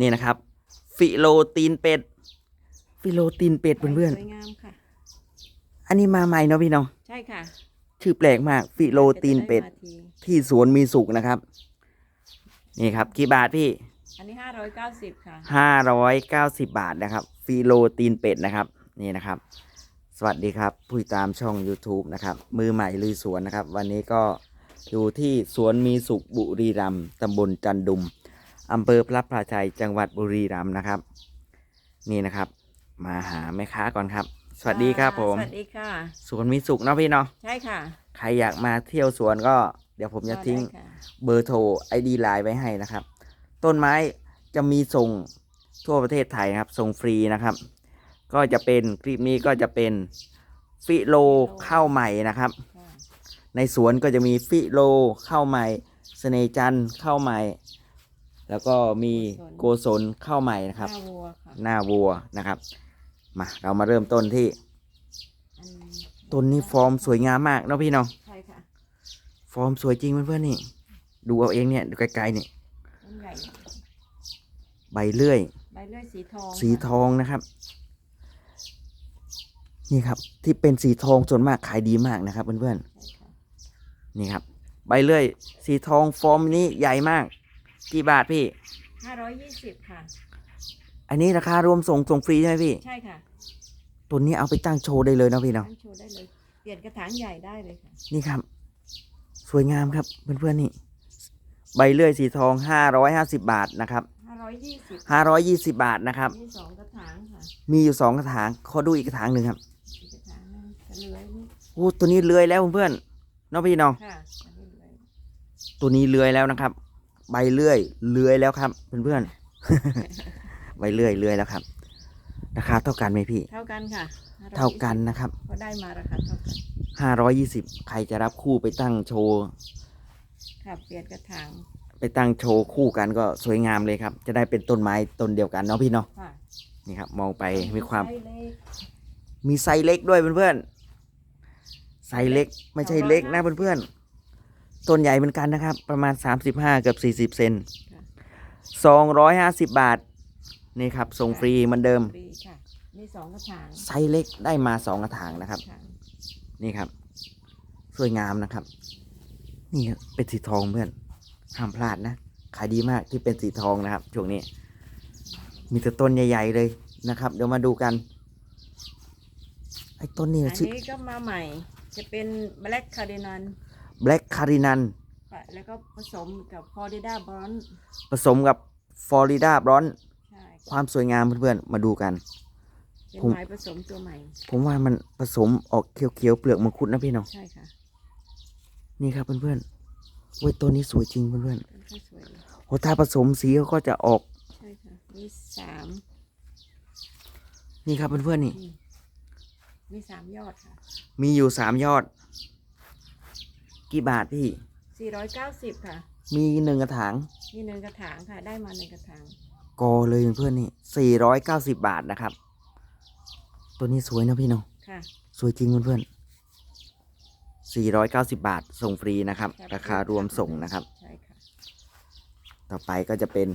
นี่นะครับ ฟิโลตีนเป็ด ฟิโลตีนเป็ดเพื่อนสวยงามค่ะ ๆ อันนี้มาใหม่เนาะพี่เนาะใช่ค่ะชื่อแปลกมาก ฟิโลตีนเป็ด จะไมาทีที่สวนมีสุขนะครับ นี่ครับกี่บาทพี่ อันนี้ห้าร้อยเก้าสิบค่ะ ห้าร้อยเก้าสิบบาทนะครับฟิโลตีนเป็ดนะครับ นี่นะครับ สวัสดีครับ ผู้ติดตามช่อง YouTube นะครับ มือใหม่ลุยสวนนะครับ วันนี้ก็อยู่ที่สวนมีสุขบุรีรัมย์ตำบลจันดุม อำเภอพระพราชัยจังหวัดบุรีรัมย์นะครับ นี่นะครับ มาหาแม่ค้าก่อนครับ สวัสดีครับผมสวัสดีค่ะสวนมีสุขเนาะพี่เนาะใช่ค่ะ ใครอยากมาเที่ยวสวนก็เดี๋ยวผมจะทิ้งได้ค่ะเบอร์โทรไอดีไลน์ไว้ให้นะครับ ต้นไม้จะมีส่งทั่วประเทศไทยนะครับ ส่งฟรีนะครับ ก็จะเป็นคลิปนี้ก็จะเป็นฟิโลข้าวใหม่นะครับค่ะในสวนก็จะมีฟิโลข้าวใหม่เสน่ห์จันทร์ข้าวใหม่ แล้วก็มีโกศลข้าวใหม่นะครับ หน้าวัวค่ะหน้าวัวนะครับมาเรามาเริ่มต้นที่อันต้นนี้ฟอร์มสวยงามมากเนาะพี่เนาะใช่ค่ะฟอร์มสวยจริงเพื่อนๆนี่ ดูเอาเองเนี่ยดูไกลๆนี่ต้นใหญ่ใบเลื่อย ใบเลื่อยสีทองสีค่ะทองนะครับ นี่ครับ ที่เป็นสีทองส่วนมากขายดีมากนะครับเพื่อนใช่ค่ะๆนี่ครับ ใบเลื่อย สีทองฟอร์มนี้ใหญ่มาก กี่บาทพี่ ห้าร้อยยี่สิบค่ะ อันนี้ราคารวมส่งส่งฟรีใช่ไหมพี่ ใช่ค่ะตัวนี้เอาไปตั้งโชว์ได้เลยเนาะพี่เนาะ ตั้งโชว์ได้เลย เปลี่ยนกระถางใหญ่ได้เลยค่ะ นี่ครับ สวยงามครับเพื่อนๆนี่ ใบเลื่อยสีทองห้าร้อยห้าสิบาทนะครับห้าร้อยยี่สิบห้าร้อยยี่สิบาทนะครับ มีสองกระถางค่ะมีอยู่สองกระถางขอดูอีกกระถางหนึ่งครับอีกกระถางหนึงจะเหลือนี่โอ้ตัวนี้เลื้อยแล้วเพื่อนๆเนาะพี่เนาะ ค่ะอันนี้เหลือตัวนี้เลื้อยแล้วนะครับ ใบเลื่อยเลื้อยแล้วครับ เพื่อนๆ ใบเลื่อยเลื้อยแล้วครับ ราคาเท่ากันไหมพี่ เท่ากันค่ะ520เท่ากันนะครับก็ได้มาราคาเท่ากันห้าร้อยยี่สิบใครจะรับคู่ไปตั้งโชว์ค่ะเปลี่ยนกระถางไปตั้งโชว์คู่กันก็สวยงามเลยครับ จะได้เป็นต้นไม้ต้นเดียวกันเนาะพี่เนาะค่ะนี่ครับ มองไปมีความไซส์เล็กมีไซส์เล็กด้วยเพื่อนๆไซส์เล็กไม่ใช่เล็กนะเพื่อนๆ ต้นใหญ่เหมือนกันนะครับ ประมาณ 35 เกือบ 40 เซน250 บาท นี่ครับส่งฟรีเหมือนเดิมฟรีค่ะ มีสองกระถางไซส์เล็กได้มาสองกระถางนะครับกถางนี่ครับ สวยงามนะครับ นี่ครับเป็นสีทองเพื่อนห้ามพลาดนะ ขายดีมากที่เป็นสีทองนะครับช่วงนี้ มีแต่ต้นใหญ่ ๆ เลยนะครับ เดี๋ยวมาดูกัน ไอ้ต้นนี้อันชื่อนี้ก็มาใหม่ จะเป็น แบล็กคาร์ดินัน Black c a r i n a n แล้วก็ผสมกับฟอร์ดิดาบอนผสมกับฟลอริดาบรอนใช่ความสวยงามเพื่อนๆมาดูกัน เป็นผมไม้ผสมตัวใหม่ ผมว่ามันผสมออกเขียวๆเปลือกมังคุดนะพี่เน้องใช่ค่ะนี่ครับเพื่อนๆโอ้ยตัวนี้สวยจริงเพื่อนเป็นข้าวสวยเลยๆโอ้ถ้าผสมสีเขาก็จะออกใช่ค่ะมีสามนี่ครับเพื่อนๆนี่นี่มีสามยอดค่ะ มีอยู่สามยอด กี่บาทพี่ สี่ร้อยเก้าสิบค่ะมีหนึ่งกระถางมีหนึ่งกระถางค่ะ ได้มาหนึ่งกระถางกอเลยเพื่อนๆนี่สี่ร้อยเก้าสิบบาทนะครับ ตัวนี้สวยนะพี่เน้องค่ะ สวยจริงเพื่อนๆสี่ร้อยเก้าสิบบาทส่งฟรีนะครับ ราคารวมส่งนะครับ ใช่ค่ะต่อไปก็จะเป็น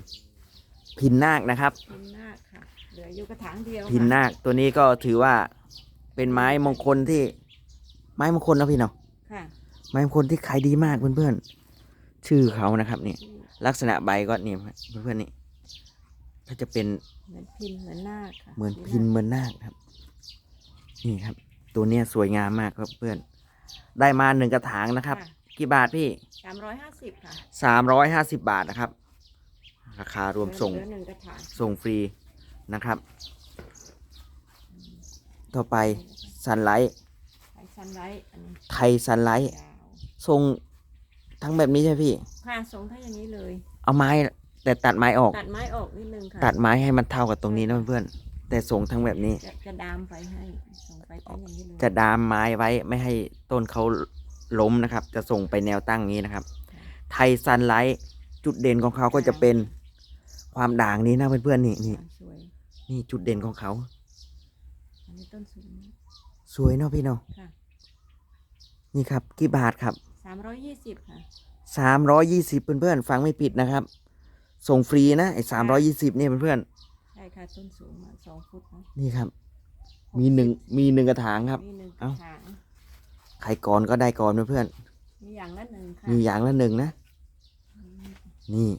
พินนาคนะครับ พินนาคค่ะ เหลืออยู่กระถางเดียวพินค่ะนาคตัวนี้ก็ถือว่าเป็นไม้มงคลที่ไม้มงคลนะพี่เนาะค่ะ ไม้มงคลที่ขายดีมากเพื่อนๆ ชื่อเขานะครับนี่ที่ลักษณะใบก็นี่เพื่อนๆนี่ก็จะเป็นเหมือนพินเหมือนนาคค่ะเหมือนพินเหมือนนาคครับ นี่ครับ ตัวเนี้ยสวยงามมากครับเพื่อน ได้มาหนึ่งกระถางนะครับกี่บาทพี่สามร้อยห้าสิบค่ะสามร้อยห้าสิบบาทนะครับ ราคารวมส่ง เหลือหนึ่งกระถางส่งฟรีนะครับ ต่อไปซันไลท์ไอซันไลท์อันนี้ไทยซันไลท์ยาว ทรงทั้งแบบนี้ใช่ไหมพี่ ค่ะทรงถ้าอย่างนี้เลย เอาไม้ แต่ตัดไม้ออก ตัดไม้ออกนิดนึงค่ะตัดไม้ให้มันเท่ากับตรงนี้นะเพื่อนๆแต่ทรงทั้งแบบนี้ จะจะดามไปให้ส่งไปเป็นอย่างนี้เลยจะดามไม้ไว้ไม่ให้ต้นเขาล้มนะครับ จะส่งไปแนวตั้งนี้นะครับ ไทยซันไลท์จุดเด่นของเขาก็จะเป็นความด่างนี้นะเพื่อนๆนี่นี่สวยนี่จุดเด่นของเขา อันนี้ต้นสูงสวยเนาะพี่เนาะค่ะ นี่ครับกี่บาทครับสามร้อยยี่สิบค่ะสามร้อยยี่สิบเพื่อนๆฟังไม่ผิดนะครับ ส่งฟรีนะไอ้สามร้อยยี่สิบเนี่ยเพื่อนใช่ค่ะต้นสูงมาสองฟุตนะๆนี่ครับ มีหนึ่งมีหนึ่งกระถางครับ มีหนึ่งกเอ้าระถางใครก่อนก็ได้ก่อนเพื่อนมีอย่างละหนึ่งค่ะๆมีอย่างละหนึ่งนะนี่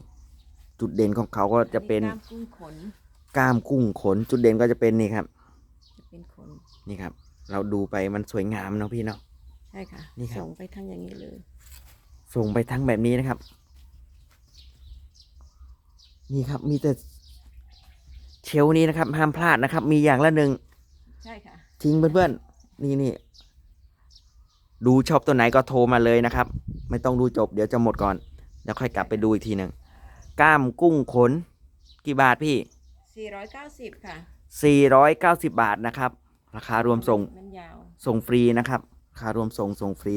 จุดเด่นของเขาก็จะเป็นอักล้ามกุ้งขนก้ามกุ้งขน จุดเด่นก็จะเป็นนี่ครับ จะเป็นขนนี่ครับ เราดูไปมันสวยงามเนาะพี่เนาะ ใช่ค่ะ นี่ครับ ส่งไปทั้งอย่างนี้เลย ส่งไปทั้งแบบนี้นะครับ นี่ครับ มีแต่เชลฟ์นี้นะครับ ห้ามพลาดนะครับ มีอย่างละหนึ่งใช่ค่ะ ทิ้งเพื่อนๆ นี่นี่ดูชอบตัวไหนก็โทรมาเลยนะครับ ไม่ต้องดูจบเดี๋ยวจะหมดก่อนแล้วค่อยกลับไปดูอีกทีหนึ่งกล้ามกุ้งขน กี่บาทพี่ 490 ค่ะ490 บาทนะครับ ราคา รวมส่งมันยาว ส่งฟรีนะครับรา คารวมส่งส่งฟรี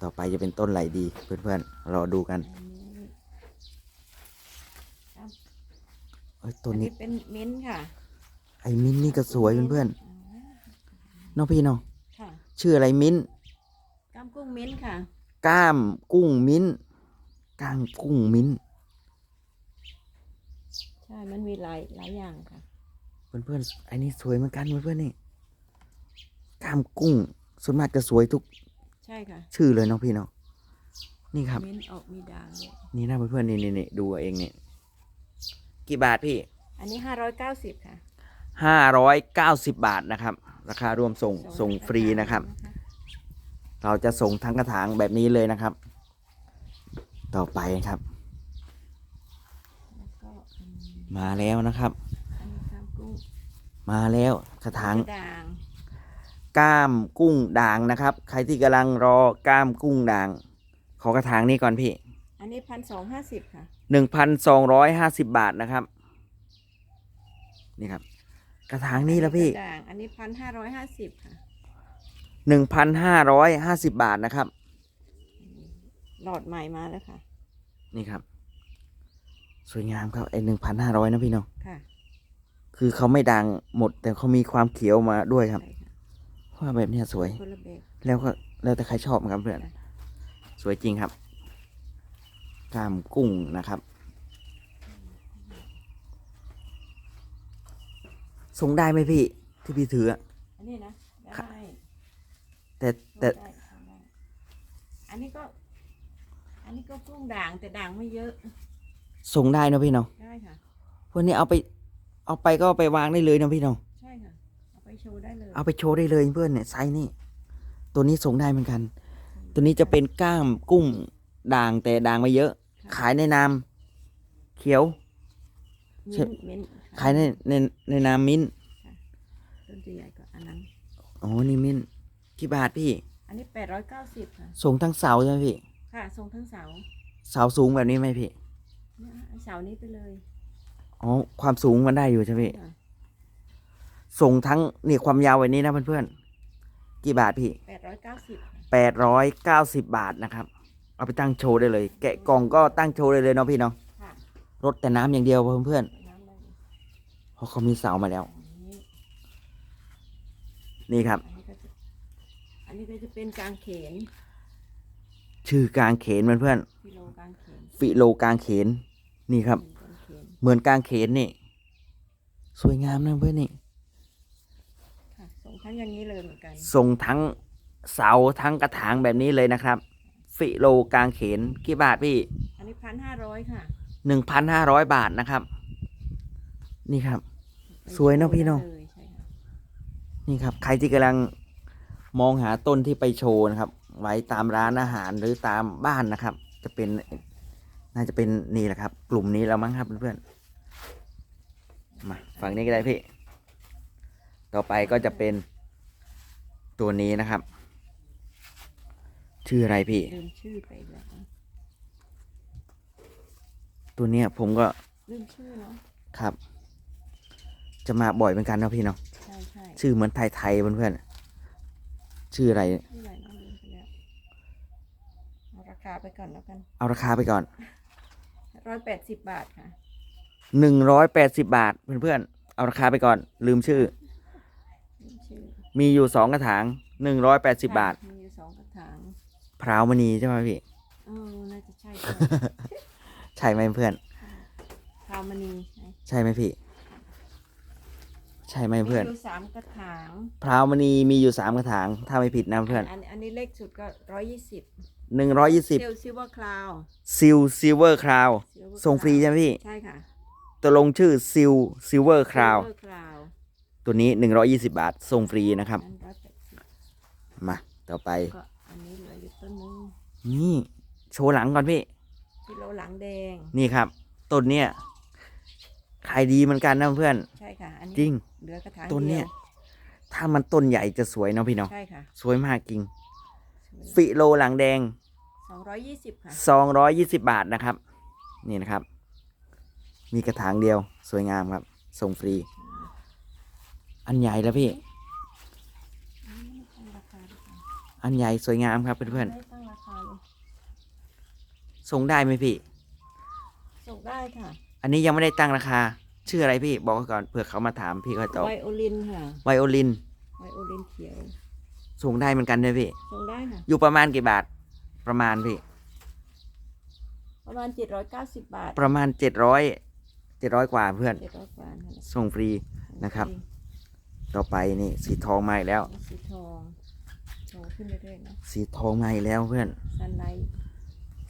ต่อไปจะเป็นต้นไหลดี เพื่อนๆรอดูกันอันนี้ครับเอ้ยต้อันนนี้นี้เป็นมิ้นท์ค่ะ ไอ้มิ้นท์นี่ก็สวยเพื่อนๆน้องพี่น้องค่ะชื่ออะไรมิ้นท์กล้ามกุ้งมิ้นท์ค่ะกล้ามกุ้งมิ้นท์กล้ามกุ้งมิ้นท์ใช่ มันมีหลายหลายอย่างค่ะ เพื่อนๆไอ้นี่สวยเหมือนกันเพื่อนๆนี่กล้ามกุ้ง ส่วนมากจะสวยทุกใช่ค่ะชื่อเลยน้องพี่น้องนี่ครับมิ้นท์ออกมีด่างด้วยนี่นะเพื่อนๆนี่นี่นี่ดูเอาเองเนี่ยกี่บาทพี่อันนี้590ค่ะห้าร้อยเก้าสิบบาทนะครับ ราคารวมส่งส่งฟรีนะครับ เราจะส่งทั้งกระถางแบบนี้เลยนะครับ ต่อไปครับ แล้วก็อืมมาแล้วนะครับ อันนี้กล้ามกุ้งมาแล้วกระถางด่าง กล้ามกุ้งด่างนะครับ ใครที่กำลังรอกล้ามกุ้งด่าง ขอกระถางนี้ก่อนพี่อันนี้พันสองห้าสิบค่ะ หนึ่งพันสองร้อยห้าสิบบาทนะครับ นี่ครับ กระถางนี้แล้วพี่ด่าง อันนี้พันห้าร้อยห้าสิบค่ะ หนึ่งพันห้าร้อยห้าสิบบาทนะครับ หลอดใหม่มาแล้วค่ะ นี่ครับ สวยงามครับไอหนึ่งพันห้าร้อยนะพี่น้องค่ะ คือเขาไม่ดังหมดแต่เขามีความเขียวมาด้วยครับ ใช่ค่ะ ว่าแบบเนี้ยสวย คนละแบบแล้วก็แล้วแต่ใครชอบครับเพื่อนค่ะสวยจริงครับกล้ามกุ้งนะครับ ส่งได้ไหมพี่ ที่พี่ถืออะ อันนี้นะค่ะได้แต่แต่ได้ได้อันนี้ก็ อันนี้ก็กุ้งด่างแต่ด่างไม่เยอะส่งได้นะพี่น้องได้ค่ะพวกนี้เอาไป เอาไปก็เอาไปวางได้เลยนะพี่น้องใช่ค่ะเอาไป โชว์ได้เลยเอาไปโชว์ได้เลยเพื่อนเนี่ยไซส์นี่ตัวนี้ส่งได้เหมือนกัน ตัวนี้จะเป็นกล้ามกุ้งด่างแต่ด่างไม่เยอะ ขายในนามเขียวมิ้นท์มิ้นท์ค่ะขายในในในนามมิ้นท์ต้นจะใหญ่กว่าอันนั้น อ๋อนี่มิ้นท์กี่บาทพี่ อันนี้แปดร้อยเก้าสิบค่ะ ส่งทั้งเสาใช่ไหมพี่ ค่ะส่งทั้งเสาเสาสูงแบบนี้ไหมพี่ เนี่ยเอาเสานี้ไปเลยอ๋อความสูงมันได้อยู่ใช่ไหมพี่ ค่ะ ส่งทั้งนี่ความยาวแบบนี้นะเพื่อนๆ กี่บาทพี่แปดร้อยเก้าสิบแปดร้อยเก้าสิบบาทนะครับ เอาไปตั้งโชว์ได้เลย แกะกล่องก็ตั้งโชว์ได้เลยเนาะพี่เนาะค่ะรดแต่น้ำอย่างเดียวเพื่อนน้ำได้เลยๆเพราะเขามีเสามาแล้วอันนี้นี่ครับ อันนี้ก็จะอันนี้ก็จะเป็นกางเขนชื่อกางเขนเพื่อนกิโลกางเขนๆฟิโลกางเขนนี่ครับ กางเขนเหมือนกางเขนนี่ สวยงามนะเพื่อนนี่ค่ะส่ง ทั้งอย่างนี้เลยเหมือนกัน ส่งทั้งเสาทั้งกระถางแบบนี้เลยนะครับ ฟิโลกางเขนกี่บาทพี่อันนี้พันห้าร้อยค่ะหนึ่งพันห้าร้อยบาทนะครับ นี่ครับไปสวยเนอะพี่เนอะโชว์ได้ลยใช่ค่ะนี่ครับ ใครที่กำลังมองหาต้นที่ไปโชว์นะครับ ไว้ตามร้านอาหารหรือตามบ้านนะครับ จะเป็นน่าจะเป็นนี่แหละครับ กลุ่มนี้แล้วมั้งครับเพื่อนๆมาฝั่งนี้ก็ได้พี่ ต่อไปก็จะเป็น ตัวนี้นะครับ ชื่ออะไรพี่ลืมชื่อไปแล้วตัวเนี้ยผมก็ลืมชื่อเนาะครับ จะมาบ่อยเหมือนกันเนาะพี่เนาะใช่ใช่ชื่อเหมือนไทยๆเพื่อนๆชื่ออะไร ชื่ออะไรน้องลืมไปแล้วเอาราคาไปก่อนแล้วกันเอาราคาไปก่อนร้อยแปดสิบบาทค่ะหนึ่งร้อยแปดสิบาทเพื่อนๆเอาราคาไปก่อน ลืมชื่อลื มชื่อมีอยู่สองกระถางหนึ่งร้อยแปดสิบาทค่ะมีอยู่สองกระถางพราวมณีใช่ไหมพี่ เออน่าจะใช่ค่ะใช่ไหมเพื่อนคาวมณีใช่ใช่ไหมพี่ ใช่ไหมเพื่อน มีอยู่สามกระถางพราวมณีมีอยู่สามกระถาง ถ้าไม่ผิดนะเพื่อนอันอันนี้เล็กสุดก็ร้อยยี่สิบหนึ่งร้อยยี่สิบเซลซิลเวอร์คลาวซิลซิลเวอร์คราวส่งฟรีใช่ไหมพี่ ใช่ค่ะ ตัวลงชื่อซิลซิลเวอร์คราว Silver Crown ตัวนี้หนึ่งร้อยี่สิบาทส่งฟรีนะครับอันร้อยแปดสิบมาต่อไป ก็อันนี้เหลืออยู่ต้นนึงนี่โชว์หลังก่อนพี่ กิโลหลังแดง นี่ครับต้นเนี้ยขายดีเหมือนกันนะเพื่อน ใช่ค่ะ อันนี้จริง เหลือกระถางต้นเนี้ยดีวถ้ามันต้นใหญ่จะสวยเนาะพี่เนาะใช่ค่ะสวยมากจริง ฟิโลหลังแดง สองร้อยยี่สิบค่ะสองร้อยยี่สิบบาทนะครับ นี่นะครับ มีกระถางเดียวสวยงามครับส่งฟรี อันใหญ่แล้วพี่อันนี้ไม่ตั้งราคาดีกว่าอันใหญ่สวยงามครับเพื่อนไม่ตั้งราคาเลยๆส่งได้ไหมพี่ ส่งได้ค่ะอันนี้ยังไม่ได้ตั้งราคา ชื่ออะไรพี่บอกไว้ก่อนเผื่อเขามาถามพี่ก็ตอบไวโอลินค่ะไวโอลินไวโอลินเขียวส่งได้เหมือนกันด้วยพี่ ส่งได้ค่ะ อยู่ประมาณกี่บาท ประมาณพี่ ประมาณเจ็ดร้อยเก้าสิบบาทประมาณเจ็ดร้อยเจ็ดร้อยกว่าเพื่อนเจ็ดร้อยกว่านั่นแหละส่งฟรีนะครับ ต่อไปนี่สีทองมาอีกแล้ว สีทองทองขึ้นเรื่อยๆนะสีทองมาอีกแล้วเพื่อนซันไลท์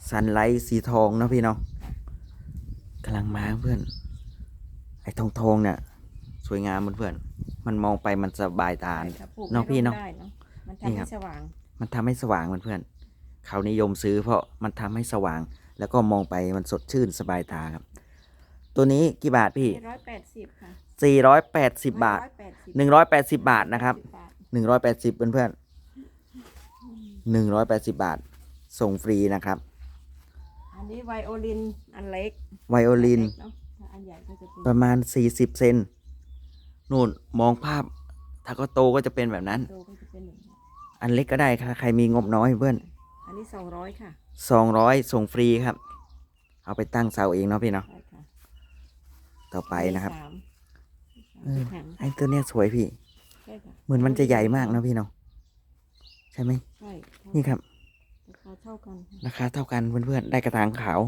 ซันไลท์สีทองเนาะพี่เนาะกำลังมาเพื่อน ไอ้ทองทองๆเนี่ยสวยงามเพื่อนๆมันมองไปมันสบายตาใช่ครับปลูกเนาะใพี่เนาะได้เนาะมันนี่ทำครัให้บสว่าง มันทำให้สว่างเพื่อนๆเขานิยมซื้อเพราะมันทำให้สว่าง แล้วก็มองไปมันสดชื่นสบายตาครับ ตัวนี้กี่บาทพี่ร้อยแปดสิบค่ะ สี่ร้อยแปดสิบบาท 180หนึ่งร้อยแปดสิบบาทนะครับบาทหนึ่งร้อยแปดสิบเพื่อนๆหนึ่งร้อยแปดสิบบาท ส่งฟรีนะครับ อันนี้ไวโอลินอันเล็ก ไวโอลินเล็กเนาะถ้าอันใหญ่ก็จะเป็นประมาณ 40 เซนนู่นมองภาพ ถ้าก็โตก็จะเป็นแบบนั้น โตก็จะเป็นอย่างนี้อันเล็กก็ได้ค่ะ ใครมีงบน้อยเพื่อน อันนี้สองร้อยค่ะ 200 ส่งฟรีครับ เอาไปตั้งเสาเองเนาะพี่เนาะ ใช่ค่ะต่อไปนะครับ สาม เออสามไอ้ตัวเนี้ยสวยพี่ ใช่ค่ะเหมือนมันจะใหญ่มากนะพี่เนาะใช่ไหมใช่นี่ครับ ราคาเท่ากันค่ะราคาเท่ากันเพื่อนๆได้กระถางขาว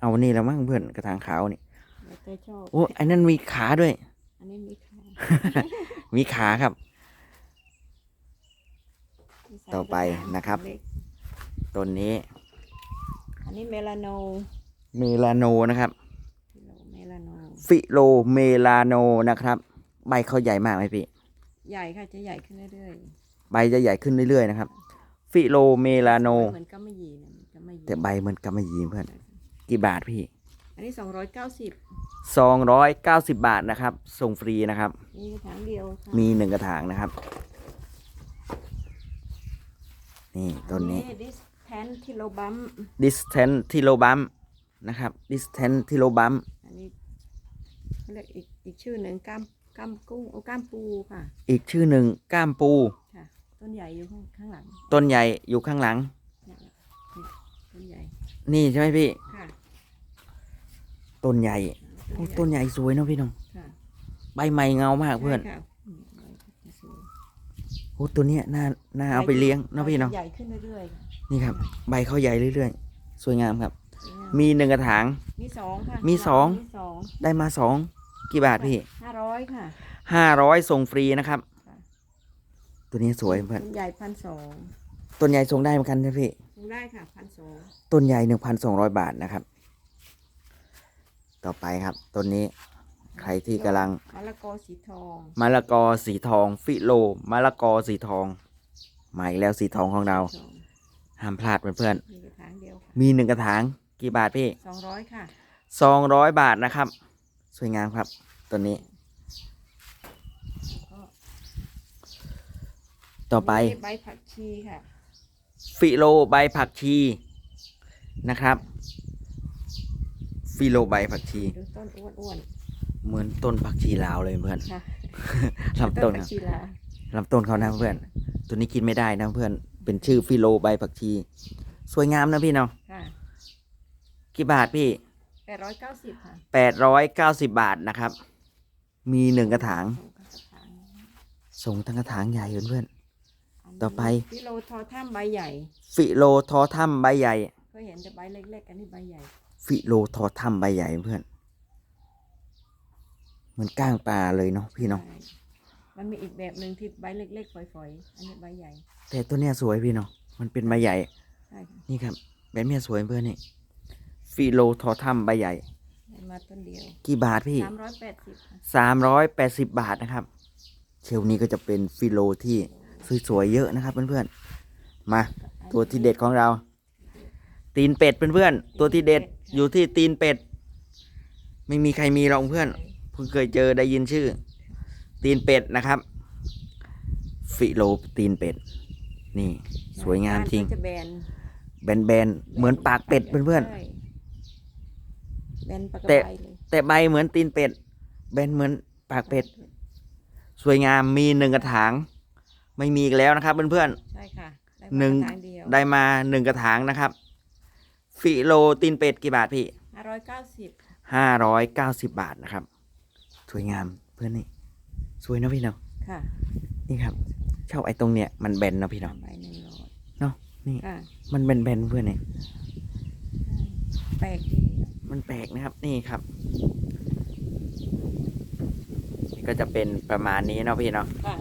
เอานี่แล้วมั้งเพื่อนกระถางขาวนี่แล้วแต่ชอบโอ้ไอ้นั่นมีขาด้วย อันนี้มีขามีขาครับ มีสามต่อไปกถางนะครับเล็กต้นนี้อันนี้เมลาโนเมลาโนนะครับ เมลาโน ฟิโลเมลาโนนะครับ ใบเขาใหญ่มากไหมพี่ ใหญ่ค่ะจะใหญ่ขึ้นเรื่อยใบจะใหญ่ขึ้นเรื่อยๆนะครับ ฟิโลเมลาๆโนเหมือนกำมะหยี่เนี่ยมันกำมะหยี่แต่ใบเหมือนกำมะหยี่เพื่อน กี่บาทพี่ อันนี้สองร้อยเก้าสิบสองร้อยเก้าสิบบาทนะครับ ส่งฟรีนะครับ มีกระถางเดียวค่ะมีหนึ่งกระถางนะครับ นี่ต้นนี้ ดิสแทนทิโลบัม distant ทิโลบัมนะครับ distant ทิโลบัมอันนี้เขา เรียกอีกอีกชื่อหนึ่งก้ามก้ามกุ้งโอ้ก้ามปูค่ะอีกชื่อหนึ่งก้ามปู ค่ะ ต้นใหญ่อยู่ข้างข้างหลังต้นใหญ่อยู่ข้างหลัง เนี่ยนี่ต้นใหญ่นี่ใช่ไหมพี่ ค่ะต้นใหญ่โอ้ต้นใหญ่สวยเนอะพี่น้องค่ะใบใหม่เงามากเพื่อนใช่ค่ะอืมใบจะสวยโอ้ตัวเนี้ยน่าน่าเอาไปเลี้ยงเนอะพี่เนาะใหญ่ขึ้นเรื่อยๆค่ะนี่ครับ ใบเขาใหญ่เรื่อยๆ สวยงามครับ สวยงามมีหนึ่งกระถาง มีสองค่ะมีสอง มีสองได้มาสอง กี่บาทพี่ห้าร้อยค่ะห้าร้อยส่งฟรีนะครับค่ะตัวนี้สวยเพื่อนต้นใหญ่พันสองต้นใหญ่ส่งได้เหมือนกันใช่ไหมพี่ได้ค่ะพันสองต้นใหญ่หนึ่งพันสองร้อยบาทนะครับ ต่อไปครับต้นนี้ใครที่กำลังมะละกอสีทองมะละกอสีทอง ฟิโลมะละกอสีทองมาอีกแล้วสีทองของเราสองห้ามพลาดเพื่อนมีกระถางเดียวค่ะๆมีหนึ่งกระถางกี่บาทพี่สองร้อยค่ะสองร้อยบาทนะครับ สวยงามครับต้นนี้แล้วก็ต่อไปมีใบผักชีค่ะ ฟิโลใบผักชีนะครับ ฟิโลใบผักชีดูต้นอ้วนเหมือนต้นผักชีลาวเลยเพื่อนๆค่ะลำต้นผัคกรับชีลาลำต้นเขานะเพื่อน ตัวนี้กินไม่ได้นะเพื่อน เป็นชื่อฟิโลใบผักชี สวยงามนะพี่เนาะค่ะกี่บาทพี่แป ดร้อยเก้าสิบค่ะแปดร้อยเก้าสิบบาทนะครับ มีหนึ่งกระถางสองกระถางส่งทั้งกระถางใหญ่เพื่อนนนี้ต่อไปฟิโลทอท่ามใบใหญ่ ๆฟิโลทอถ้ำใบใหญ่ เคยเห็นแต่ใบเล็กๆอันนี้ใบใหญ่ ฟิโลทอถ้ำใบใหญ่เพื่อน เหมือนก้างปลาเลยเนาะพี่เนาะใช่มันมีอีกแบบหนึ่งที่ใบเล็กๆ ฝอยๆ อันนี้ใบใหญ่แต่ตัวเนี้ยสวยพี่เนาะ มันเป็นใบใหญ่ ใช่ค่ะนี่ครับแบบเนี้ยสวยเพื่อนนี่ ฟิโลทอทัมใบใหญ่ได้มาต้นเดียวกี่บาทพี่สามร้อยแปดสิบค่ะสามร้อยแปดสิบบาทนะครับเชลนี้ก็จะเป็นฟิโลที่สวยๆเยอะนะครับเพื่อนๆ มาตัวที่เด็ดของเรา ตีนเป็ดเพื่อนๆตัวที่เด็ดอยู่ที่ตีนเป็ด ไม่มีใครมีหรอกเพื่อนเพิ่งเคยเจอได้ยินชื่อ ตีนเป็ดนะครับ ฟิโลตีนเป็ด นี่ สวยงามจริงก้นก็จะแบนแบนๆเหมือนปากเป็ดเพื่อนใช่แบ นปากกระแต่ ใบเลยๆแต่ใบเหมือนตีนเป็ดแบนเหมือนปากเป็ด สวยงามมีหนึ่งกระถาง ไม่มีอีกแล้วนะครับเพื่อนๆ ใช่ค่ะได้หนึ่งทางเดียวได้มาหนึ่งกระถางนะครับ ฟิโลตีนเป็ดกี่บาทพี่ห้าร้อยเก้าสิบห้าร้อยเก้าสิบบาทนะครับ สวยงามเพื่อนนี่ สวยเนอะพี่เนาะค่ะนี่ครับชอบไอ้ตรงเนี้ยมันแบนเนอะพี่เนาะ ใบหนึ่งร้อยเนาะนี่ ค่ะมันแบนๆเพื่อนนี่ แปลกดี มันแปลกนะครับนี่ครับนี่ก็จะเป็นประมาณนี้เนาะพี่เนาะค่ะ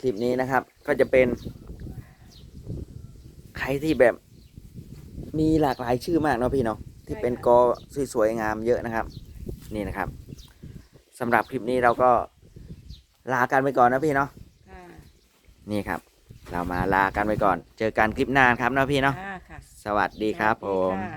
คลิปนี้นะครับ ก็จะเป็น ใครที่แบบมีหลากหลายชื่อมากเนาะพี่เนาะที่เป็นกอสวยๆงามเยอะนะครับ นี่นะครับสำหรับคลิปนี้เราก็ลากันไปก่อนนะพี่เนาะค่ะนี่ครับ เรามาลากันไปก่อน เจอกันคลิปหน้าครับเนาะพี่เนาะ ค่ะค่ะสวัสดีครับสผวัสดีมค่ะ